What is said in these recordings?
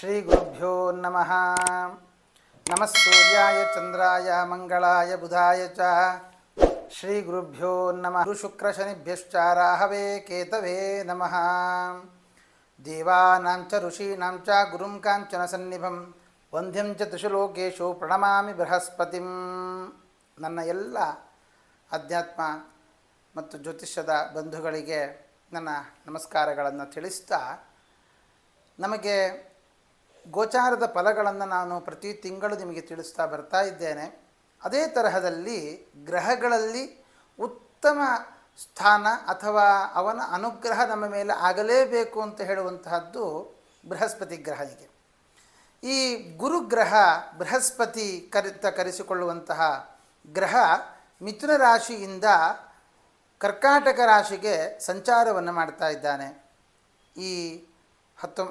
ಶ್ರೀ ಗುರುಭ್ಯೋ ನಮಃ ನಮಃ ಸೂರ್ಯಾಯ ಚಂದ್ರಾಯ ಮಂಗಳಾಯ ಬುಧಾಯ ಚ ಶ್ರೀ ಗುರುಭ್ಯೋ ನಮಃ ಶುಕ್ರ ಶನಿಭ್ಯಶ್ಚ ರಾಹವೇ ಕೇತವೇ ನಮಃ ದೇವಾನಾಂ ಚ ಋಷೀಣಾಂ ಚ ಗುರುಂ ಕಾಂಚನ ಸನ್ನಿಭಂ ವಂದ್ಯಂ ಚ ತ್ರಿಶುಲೋಕೇಶು ಪ್ರಣಮಾಮಿ ಬೃಹಸ್ಪತಿಂ ನನ್ನ ಎಲ್ಲ ಅಧ್ಯಾತ್ಮ ಮತ್ತು ಜ್ಯೋತಿಷ್ಯದ ಬಂಧುಗಳಿಗೆ ನನ್ನ ನಮಸ್ಕಾರಗಳನ್ನು ತಿಳಿಸ್ತಾ ನಮಗೆ ಗೋಚಾರದ ಫಲಗಳನ್ನು ನಾನು ಪ್ರತಿ ತಿಂಗಳು ನಿಮಗೆ ತಿಳಿಸ್ತಾ ಬರ್ತಾ ಇದ್ದೇನೆ. ಅದೇ ತರಹದಲ್ಲಿ ಗ್ರಹಗಳಲ್ಲಿ ಉತ್ತಮ ಸ್ಥಾನ ಅಥವಾ ಅವನ ಅನುಗ್ರಹ ನಮ್ಮ ಮೇಲೆ ಆಗಲೇಬೇಕು ಅಂತ ಹೇಳುವಂತಹದ್ದು ಬೃಹಸ್ಪತಿ ಗ್ರಹನಿಗೆ ಈ ಗುರುಗ್ರಹ ಬೃಹಸ್ಪತಿ ಕರಿತ ಕರೆಸಿಕೊಳ್ಳುವಂತಹ ಗ್ರಹ ಮಿಥುನ ರಾಶಿಯಿಂದ ಕರ್ಕಾಟಕ ರಾಶಿಗೆ ಸಂಚಾರವನ್ನು ಮಾಡ್ತಾ ಇದ್ದಾನೆ. ಈ ಹತ್ತೊಂ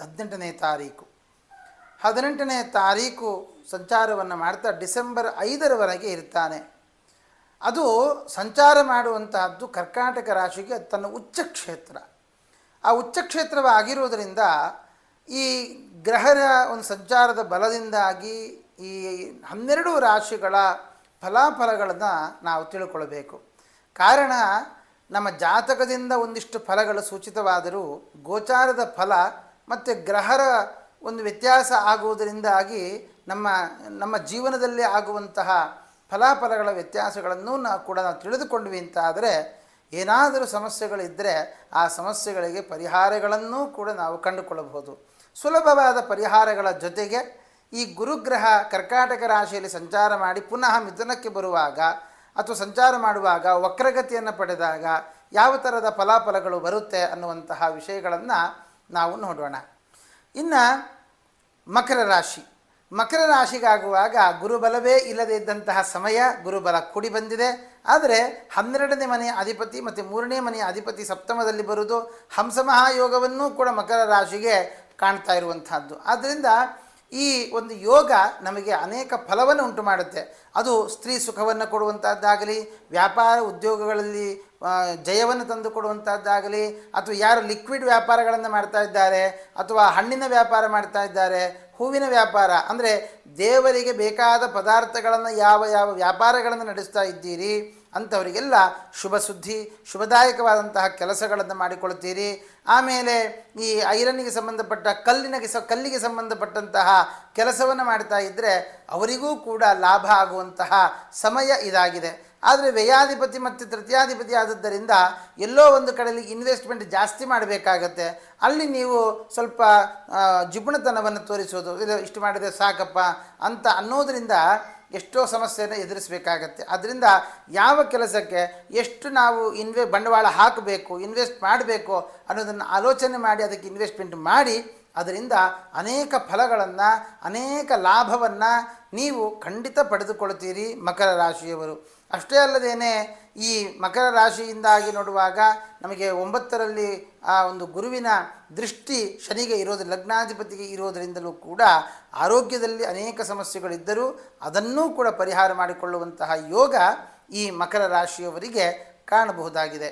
ಹದಿನೆಂಟನೇ ತಾರೀಕು. ಹದಿನೆಂಟನೇ ತಾರೀಕು ಸಂಚಾರವನ್ನು ಮಾಡ್ತಾ ಡಿಸೆಂಬರ್ ಐದರವರೆಗೆ ಇರ್ತಾನೆ. ಅದು ಸಂಚಾರ ಮಾಡುವಂತಹದ್ದು ಕರ್ಕಾಟಕ ರಾಶಿಗೆ ತನ್ನ ಉಚ್ಚ ಕ್ಷೇತ್ರ ಆ ಉಚ್ಚ ಕ್ಷೇತ್ರವಾಗಿರುವುದರಿಂದ ಈ ಗ್ರಹರ ಒಂದು ಸಂಚಾರದ ಬಲದಿಂದಾಗಿ ಈ ಹನ್ನೆರಡು ರಾಶಿಗಳ ಫಲಾಫಲಗಳನ್ನು ನಾವು ತಿಳ್ಕೊಳ್ಬೇಕು. ಕಾರಣ ನಮ್ಮ ಜಾತಕದಿಂದ ಒಂದಿಷ್ಟು ಫಲಗಳು ಸೂಚಿತವಾದರೂ ಗೋಚಾರದ ಫಲ ಮತ್ತು ಗ್ರಹರ ಒಂದು ವ್ಯತ್ಯಾಸ ಆಗುವುದರಿಂದಾಗಿ ನಮ್ಮ ನಮ್ಮ ಜೀವನದಲ್ಲಿ ಆಗುವಂತಹ ಫಲಾಫಲಗಳ ವ್ಯತ್ಯಾಸಗಳನ್ನು ನಾವು ಕೂಡ ನಾವು ತಿಳಿದುಕೊಂಡ್ವಿ ಅಂತ ಆದರೆ ಏನಾದರೂ ಸಮಸ್ಯೆಗಳಿದ್ದರೆ ಆ ಸಮಸ್ಯೆಗಳಿಗೆ ಪರಿಹಾರಗಳನ್ನು ಕೂಡ ನಾವು ಕಂಡುಕೊಳ್ಳಬಹುದು. ಸುಲಭವಾದ ಪರಿಹಾರಗಳ ಜೊತೆಗೆ ಈ ಗುರುಗ್ರಹ ಕರ್ಕಾಟಕ ರಾಶಿಯಲ್ಲಿ ಸಂಚಾರ ಮಾಡಿ ಪುನಃ ಮಿಥುನಕ್ಕೆ ಬರುವಾಗ ಅಥವಾ ಸಂಚಾರ ಮಾಡುವಾಗ ವಕ್ರಗತಿಯನ್ನು ಪಡೆದಾಗ ಯಾವ ಥರದ ಫಲಾಫಲಗಳು ಬರುತ್ತೆ ಅನ್ನುವಂತಹ ವಿಷಯಗಳನ್ನು ನಾವು ನೋಡೋಣ. ಇನ್ನು ಮಕರ ರಾಶಿ. ಮಕರ ರಾಶಿಗಾಗುವಾಗ ಗುರುಬಲವೇ ಇಲ್ಲದೇ ಇದ್ದಂತಹ ಸಮಯ, ಗುರುಬಲ ಕೂಡಿ ಬಂದಿದೆ. ಆದರೆ ಹನ್ನೆರಡನೇ ಮನೆಯ ಅಧಿಪತಿ ಮತ್ತು ಮೂರನೇ ಮನೆಯ ಅಧಿಪತಿ ಸಪ್ತಮದಲ್ಲಿ ಬರುವುದು ಹಂಸ ಮಹಾಯೋಗವನ್ನೂ ಕೂಡ ಮಕರ ರಾಶಿಗೆ ಕಾಣ್ತಾ ಇರುವಂತಹದ್ದು. ಆದ್ದರಿಂದ ಈ ಒಂದು ಯೋಗ ನಮಗೆ ಅನೇಕ ಫಲವನ್ನು ಉಂಟು ಮಾಡುತ್ತೆ. ಅದು ಸ್ತ್ರೀ ಸುಖವನ್ನು ಕೊಡುವಂಥದ್ದಾಗಲಿ ವ್ಯಾಪಾರ ಉದ್ಯೋಗಗಳಲ್ಲಿ ಜಯವನ್ನು ತಂದು ಕೊಡುವಂಥದ್ದಾಗಲಿ ಅಥವಾ ಯಾರು ಲಿಕ್ವಿಡ್ ವ್ಯಾಪಾರಗಳನ್ನು ಮಾಡ್ತಾ ಇದ್ದಾರೆ, ಅಥವಾ ಹಣ್ಣಿನ ವ್ಯಾಪಾರ ಮಾಡ್ತಾ ಇದ್ದಾರೆ, ಹೂವಿನ ವ್ಯಾಪಾರ, ಅಂದರೆ ದೇವರಿಗೆ ಬೇಕಾದ ಪದಾರ್ಥಗಳನ್ನು ಯಾವ ಯಾವ ವ್ಯಾಪಾರಗಳನ್ನು ನಡೆಸ್ತಾ ಇದ್ದೀರಿ ಅಂಥವರಿಗೆಲ್ಲ ಶುಭ ಸುದ್ದಿ, ಶುಭದಾಯಕವಾದಂತಹ ಕೆಲಸಗಳನ್ನು ಮಾಡಿಕೊಳ್ತೀರಿ ಆಮೇಲೆ ಈ ಐರನ್ನಿಗೆ ಸಂಬಂಧಪಟ್ಟ, ಕಲ್ಲಿನಗೆ ಸ, ಕಲ್ಲಿಗೆ ಸಂಬಂಧಪಟ್ಟಂತಹ ಕೆಲಸವನ್ನು ಮಾಡ್ತಾ ಇದ್ದರೆ ಅವರಿಗೂ ಕೂಡ ಲಾಭ ಆಗುವಂತಹ ಸಮಯ ಇದಾಗಿದೆ. ಆದರೆ ವ್ಯಯಾಧಿಪತಿ ಮತ್ತು ತೃತೀಯಾಧಿಪತಿ ಆದದ್ದರಿಂದ ಎಲ್ಲೋ ಒಂದು ಕಡೆಯಲ್ಲಿ ಇನ್ವೆಸ್ಟ್ಮೆಂಟ್ ಜಾಸ್ತಿ ಮಾಡಬೇಕಾಗತ್ತೆ. ಅಲ್ಲಿ ನೀವು ಸ್ವಲ್ಪ ಆ, ತೋರಿಸೋದು ಇದು ಇಷ್ಟು ಮಾಡಿದರೆ ಸಾಕಪ್ಪ ಅಂತ ಅನ್ನೋದರಿಂದ ಎಷ್ಟೋ ಸಮಸ್ಯೆಯನ್ನು ಎದುರಿಸಬೇಕಾಗತ್ತೆ. ಅದರಿಂದ ಯಾವ ಕೆಲಸಕ್ಕೆ ಎಷ್ಟು ನಾವು ಇನ್ವೆ ಬಂಡವಾಳ ಹಾಕಬೇಕು ಇನ್ವೆಸ್ಟ್ ಮಾಡಬೇಕು ಅನ್ನೋದನ್ನು ಆಲೋಚನೆ ಮಾಡಿ ಅದಕ್ಕೆ ಇನ್ವೆಸ್ಟ್ಮೆಂಟ್ ಮಾಡಿ ಅದರಿಂದ ಅನೇಕ ಫಲಗಳನ್ನು, ಅನೇಕ ಲಾಭವನ್ನು ನೀವು ಖಂಡಿತ ಪಡೆದುಕೊಳ್ತೀರಿ ಮಕರ ರಾಶಿಯವರು. ಅಷ್ಟೇ ಅಲ್ಲದೇನೆ ಈ ಮಕರ ರಾಶಿಯಿಂದಾಗಿ ನೋಡುವಾಗ ನಮಗೆ ಒಂಬತ್ತರಲ್ಲಿ ಆ ಒಂದು ಗುರುವಿನ ದೃಷ್ಟಿ ಶನಿಗೆ ಇರೋದು, ಲಗ್ನಾಧಿಪತಿಗೆ ಇರೋದರಿಂದಲೂ ಕೂಡ ಆರೋಗ್ಯದಲ್ಲಿ ಅನೇಕ ಸಮಸ್ಯೆಗಳಿದ್ದರೂ ಅದನ್ನೂ ಕೂಡ ಪರಿಹಾರ ಮಾಡಿಕೊಳ್ಳುವಂತಹ ಯೋಗ ಈ ಮಕರ ರಾಶಿಯವರಿಗೆ ಕಾಣಬಹುದಾಗಿದೆ.